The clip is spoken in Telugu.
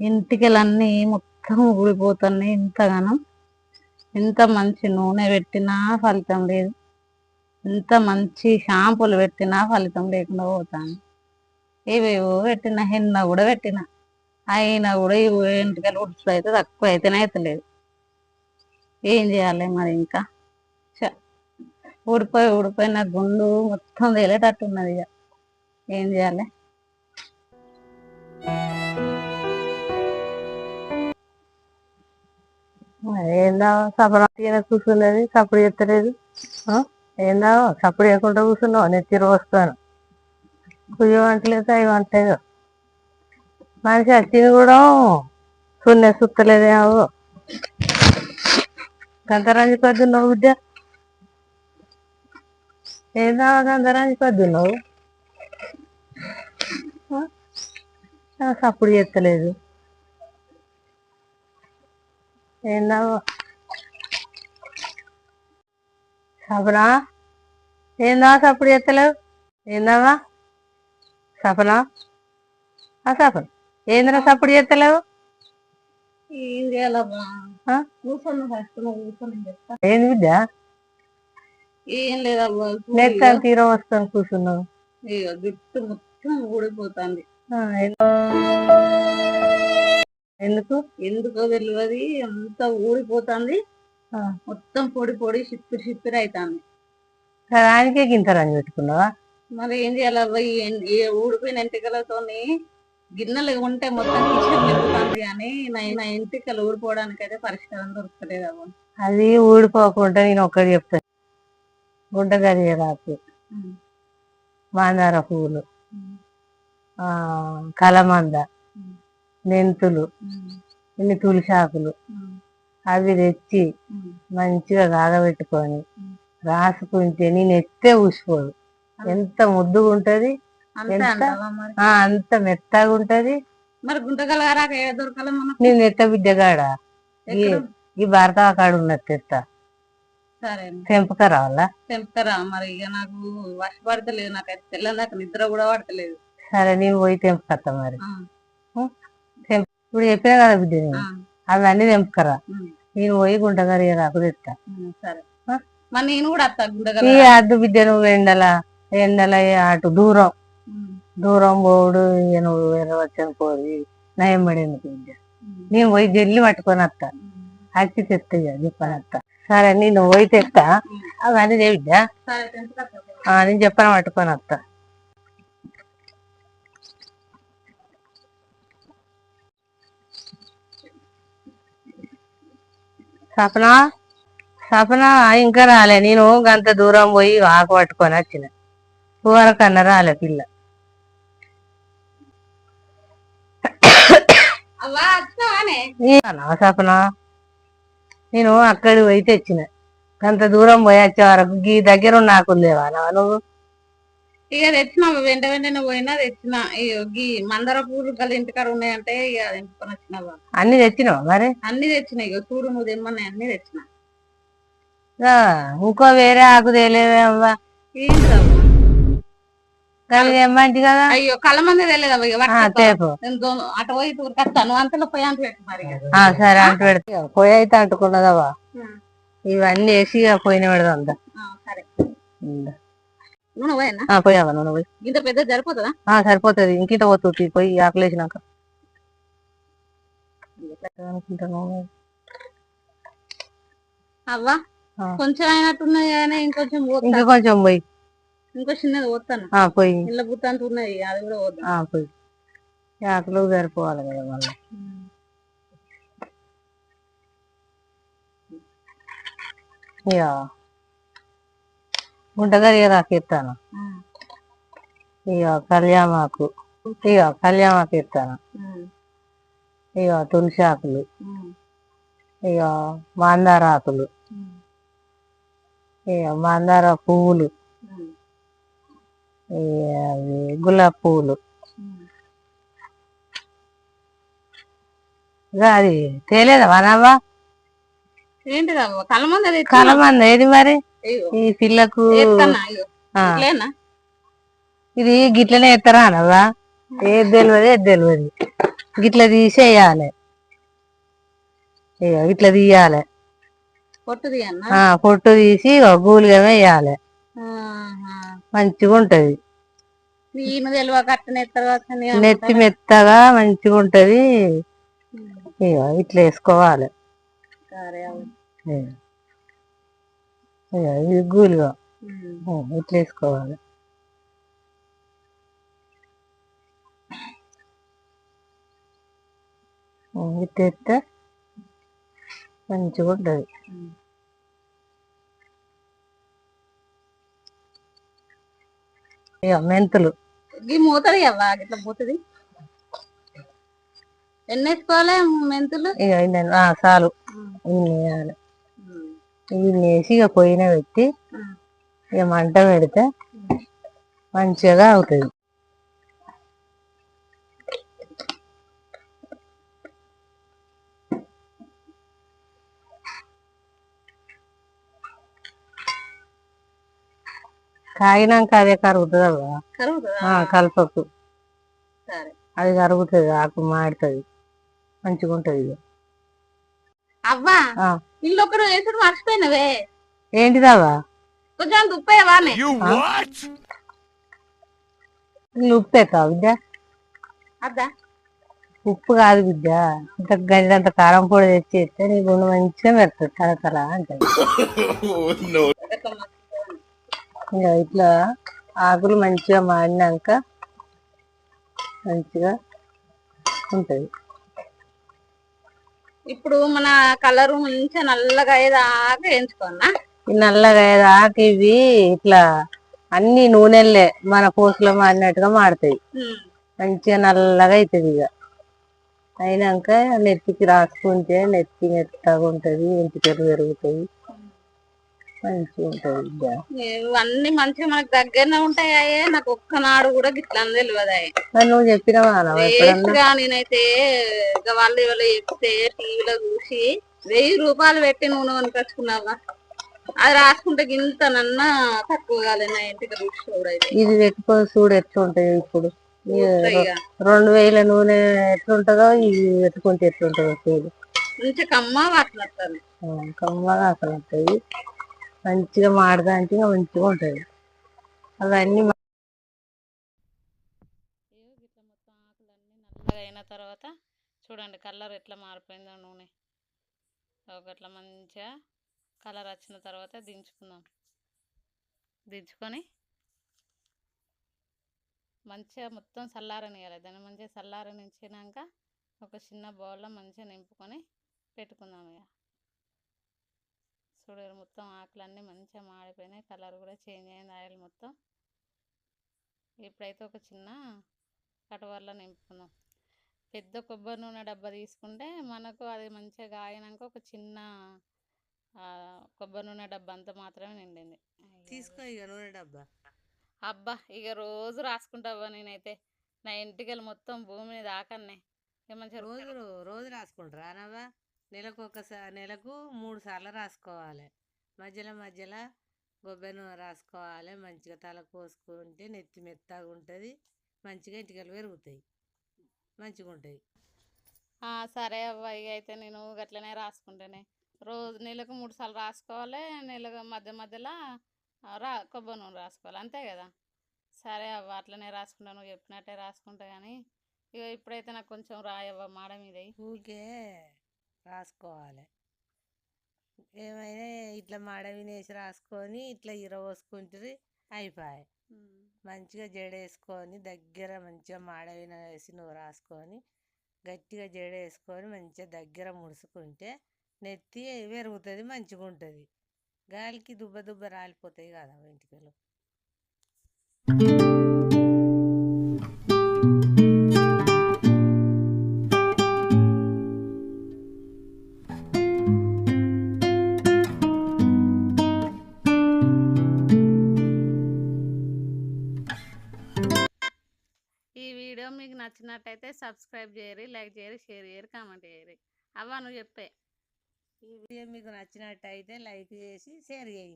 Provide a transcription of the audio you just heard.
ఇంటికెళ్ళన్నీ మొత్తం ఊడిపోతున్నాయి ఇంతగానో. ఎంత మంచి నూనె పెట్టినా ఫలితం లేదు. ఎంత మంచి షాంపూలు పెట్టినా ఫలితం లేకుండా పోతాను ఇవేవో పెట్టిన హెన్న కూడా పెట్టిన. అయినా కూడా ఇవి ఇంటికెళ్ళి ఉడుచులు అయితే తక్కువ అయితేనే అవుతలేదు ఏం చేయాలి మరి ఇంకా? ఊడిపోయి ఊడిపోయి నా గుండు మొత్తం తేలేటట్టు ఉన్నది ఇక ఏం చేయాలి? ఏందా సపన కూర్చున్నది సప్పుడు ఎత్తలేదు ఏందా సప్పుడు చేయకుండా కూర్చున్నావు నెత్తిరి వస్తాను. కుయ్యం అంటలేదు అవి అంటలేదు. మనిషి వచ్చింది కూడా సున్నే సుత్తలేదేమో గంధరాంజి పద్దున్నావు బిడ్డ ఏందా గంధరాంజి పద్దున్నావు ఆ? ఆ, సప్పుడు చేస్తలేదు. ఏందావో సపనా ఏందా సప్పుడు ఎత్తలేవు ఏందావా సపనా ఆ సపన ఏందిరా సప్పుడు ఎత్తలేవు ఏం చేయాలబ్బా ఆ? కూర్చొని ఏంది బిడ్డ ఏం లేదబ్బా నెత్త తీర వస్తాను కూర్చున్నావు జుట్టు మొత్తం ఊడిపోతుంది ఎందుకు? ఎందుకో తెలియదు అంత ఊడిపోతుంది. మొత్తం పొడి పొడి షిప్పిరి షిప్పిరి అవుతుంది దానికే గింతరాని పెట్టుకున్నావా? మరి ఏం ఎన్- ఈ ఊడిపోయిన ఎంటికలతోని గిన్నెలు ఉంటే మొత్తం కిచెన్ నింపుతుంది కానీ నా ఎంటికలు ఊడిపోవడానికి అయితే పరిష్కారం దొరకలేదు అవ్వ. అది ఊడిపోకుండా నేను ఒక్కటి చెప్తాను. గుడ్డ గరిగరాకు ఉమ్. మాందార పువ్వులు. కలమంద. మెంతులు. ఇన్ని తులసాకులు. అవి తెచ్చి. మంచిగా కాగబెట్టుకొని ఉమ్. రాసుకుంటే నేను ఎత్తే ఊసిపోదు ఎంత ముద్దుగా ఉంటది అంతే మెత్తగా ఉంటది మరి నేను ఎత్త బిడ్డగాడ ఈ ఎక్కడ? ఈ భర్త కాడ ఉన్నట్టు ఎత్త సరే తెంపక రావాలా తెంపుతారా మరి ఇక నాకు వశపడతలేదు నాకు అయితే తెల్లందాక నిద్ర కూడా పడతలేదు సరే నేను పోయి తెంపుకత్తా మరి ఇప్పుడు చెప్పినా కదా బిడ్డ అవన్నీ తెంపుకరా నేను పోయి గుంటగారి రాకు తెస్తా నేను కూడా ఈ అద్దు బిడ్డ నువ్వు ఎండల ఎండల అటు దూరం. దూరం పోడు నువ్వు వేరే వచ్చాను పోయి నయం పడేందుకు బిడ్డ. నేను పోయి జల్లి పట్టుకొని వస్తా. అచ్చి తెస్తా చెప్పని వస్తా. సరే నేను పోయి తెస్తా అవన్నీ బిడ్డ. నేను చెప్పని పట్టుకొని వస్తా. సపన సపన ఇంకా రాలే. నేను గంత దూరం పోయి ఆకు పట్టుకొని వచ్చిన. వరకన్నా రాలే పిల్ల. సపన. నేను అక్కడికి పోయి తెచ్చిన. గంత దూరం పోయి వచ్చే వరకు గీ దగ్గర ఉన్న ఆకులు లేవా నా నువ్వు? ఇక తెచ్చిన వెంట వెంటనే పోయినా తెచ్చిన గీ మందార పూలు గల ఇంటికాడ ఉన్నాయంటే ఇక తెంపుకొని వచ్చినావా అన్ని తెచ్చినావా మరి? అన్ని తెచ్చిన ఇక చూడు నువ్వు తెమ్మని అన్ని తెచ్చిన. ఇంకో వేరే ఆకు? అవి తెమ్మంటి కదా? అయ్యో కళ్ళ మంది తెలియదు అటు పోయి అంతలో పోయి అంత పెట్టు మరి సరే అంటు పెడితే పొయ్యి అయితే అంటుకున్నదవా ఉమ్. ఇవన్నీ వేసి పోయిన పెడదాం సరే. నువ్వు పోయి ఇంత పెద్ద సరిపోతుందా? ఆ, సరిపోతుంది. ఇంకింత పోతుంది పోయి ఆకులు వేసినాక అనుకుంటున్నావు అవ్వా. కొంచెం అయినట్టున్నది కానీ ఇంకొంచెం ఇంకా కొంచెం పోయి. ఇంకో చిన్నది పోతాను పోయి. ఇళ్ళ బుత్తంత ఉన్నది అది కూడా పోతాను పోయి. ఆకులు సరిపోవాలి కదా మళ్ళీ. ఇక గుంటగారి రాకెత్తాను ఇక కళ్యామాకు ఇక కళ్యామాకు ఎత్తాను ఇక తులసి ఆకులు ఇక మందార ఆకులు ఇక మందార పువ్వులు గులాబీ పువ్వులు. అది తేలేదా వనవ్వా ఏంటిది అవ్వ కళ్ళ మంది అది కలమంది ఏది మరి? ఈ పిల్లకు ఇది గిట్లనే ఎత్తరా అనవా ఏది తెలియదు ఏది తెలియదు గిట్ల తీసేయాలి. ఇట్లా తీయాలి. పొట్టు తీసి గూలిగా వేయాలి. మంచిగా ఉంటది నెత్తి మెత్తగా మంచిగా ఉంటది ఇట్లా వేసుకోవాలి ఇది గూలిగా ఉం, ఇట్లా వేసుకోవాలి? ఉం, ఇట్లా వేస్తే మంచిగా ఉంటది. మెంతులు. ఈ మూతది అవ్వా? ఇట్లా పోతుంది. ఎన్ని వేసుకోవాలి మెంతులు? ఇక చాలు. ఇన్ని వేయాలి. ఇన్ని వేసి ఇక పొయ్యిన పెట్టి ఇక మంట పెడితే మంచిగా అవుతుంది. కాగినాక అదే కరుగుతుంది అవ్వ. కలపకు. అది కరుగుతుంది ఆకు మాడుతుంది. మంచిగా ఉంటది ఇక. అవ్వా ఇల్లు ఒకరు వేసుడు మర్చిపోయినవే. ఏంటిదావా కొంచెం దుప్పేవానే ఉప్పు ఎత్తావా బిడ్డ? అద్దా ఉప్పు కాదు బిడ్డ. ఇంత గంట కారం పొడి తెచ్చి ఇస్తే నీ గుండె మంచిగా పెడుతుంది తలతల అంటది. ఇంకా ఇట్లా ఆకులు మంచిగా మాడినాక మంచిగా ఉంటది. ఇప్పుడు మన కలర్ మంచిగా నల్లగా అయ్యేదాకా వేయించుకోనా? నల్లగా ఆకు ఇవి ఇట్లా అన్ని నూనెల్లే మన పూసలో మాడినట్టుగా మాడతాయి మంచిగా నల్లగా అవుతుంది ఇక. అయినాక నెత్తికి రాసుకుంటే నెత్తి మెత్తగా ఉంటది ఎంటికలు పెరుగుతాయి ఇవన్నీ మంచిగా మనకు దగ్గరనే ఉంటాయి అయ్యే. నాకు ఒక్కనాడు కూడా గిట్లా తెలియదు నువ్వు చెప్పినవా నేనైతే వాళ్ళు ఇవాళ చెప్తే టీవీలో చూసి వెయ్యి రూపాయలు పెట్టి నూనె కొనుకొచ్చుకున్నావా అది రాసుకుంటే గింత నన్న తక్కువ కాలేదు నా ఇంటికి ఇది పెట్టుకొని చూడు ఎట్లుంటది ఇప్పుడు. ఈ ఇక. రెండు వేల నూనె ఎట్లుంటదో ఇది పెట్టుకుంటే ఎట్లుంటదో చూడు. మంచిగా కమ్మ ఆ, కమ్మగా అసలు ఉంటాయి మంచిగా మాడదా అంటే మంచిగా ఉంటుంది. అవన్నీ ఇట్లా మొత్తం ఆకులన్నీ నల్లగా అయిన తర్వాత చూడండి కలర్ ఎట్లా మారిపోయిందో నూనె. ఒకట్లా మంచిగా కలర్ వచ్చిన తర్వాత దించుకుందాం. దించుకొని మంచిగా మొత్తం చల్లారనియాలి దాన్ని మంచిగా చల్లారనిచ్చినాక ఒక చిన్న బౌల్లో మంచిగా నింపుకొని పెట్టుకుందాం ఇక చూడండి మొత్తం ఆకులన్నీ మంచిగా మాడిపోయినాయి. కలర్ కూడా చేంజ్ అయింది ఆయిల్ మొత్తం. ఇప్పుడైతే ఒక చిన్న కటవర్లో నింపుకుందాం. పెద్ద కొబ్బరి నూనె డబ్బా తీసుకుంటే మనకు అది మంచిగా కాగినాక ఒక చిన్న కొబ్బరి నూనె డబ్బా అంత మాత్రమే నిండింది. తీసుకో ఇక నూనె డబ్బా. అబ్బా ఇక రోజు రాసుకుంటావా నేనైతే. నా ఇంటికి మొత్తం భూమిని దాకన్నే ఇక మంచిగా రోజు రోజు రాసుకుంటారా అనవా నెలకు ఒకసారి నెలకు మూడు సార్లు రాసుకోవాలి. మధ్యలో మధ్యలో కొబ్బరి నూనె రాసుకోవాలి. మంచిగా తల కోసుకుంటే నెత్తి మెత్తగా ఉంటుంది. మంచిగా ఇంటికలు పెరుగుతాయి. మంచిగా ఉంటాయి. సరే అవ్వ ఇక అయితే నేను గట్లనే రాసుకుంటానే. రోజు నెలకు మూడు సార్లు రాసుకోవాలి. నెలకు మధ్య మధ్యలో రా కొబ్బరి నూనె రాసుకోవాలి. అంతే కదా? సరే అవ్వ అట్లనే రాసుకుంటా. నువ్వు చెప్పినట్టే రాసుకుంటా కానీ ఇక ఇప్పుడైతే నాకు కొంచెం రాయవ్వ మాడ మీద ఊకే రాసుకోవాలి. ఏమైనా ఇట్లా మాడ వినేసి రాసుకొని ఇట్లా ఇర పోసుకుంటుంది అయిపోయాయి మంచిగా జడేసుకొని దగ్గర మంచిగా మాడ వేసి నువ్వు రాసుకొని గట్టిగా జడేసుకొని మంచిగా దగ్గర ముడుచుకుంటే నెత్తి పెరుగుతుంది మంచిగా ఉంటుంది గాలికి దుబ్బ దుబ్బ రాలిపోతాయి కదా వెంట్రుకలు నచ్చినట్టయితే సబ్స్క్రైబ్ చేయరు లైక్ చేయరు షేర్ చేయరు కామెంట్ చేయరు అవ్వ నువ్వు చెప్పే. ఈ వీడియో మీకు నచ్చినట్టయితే లైక్ చేసి షేర్ చేయండి.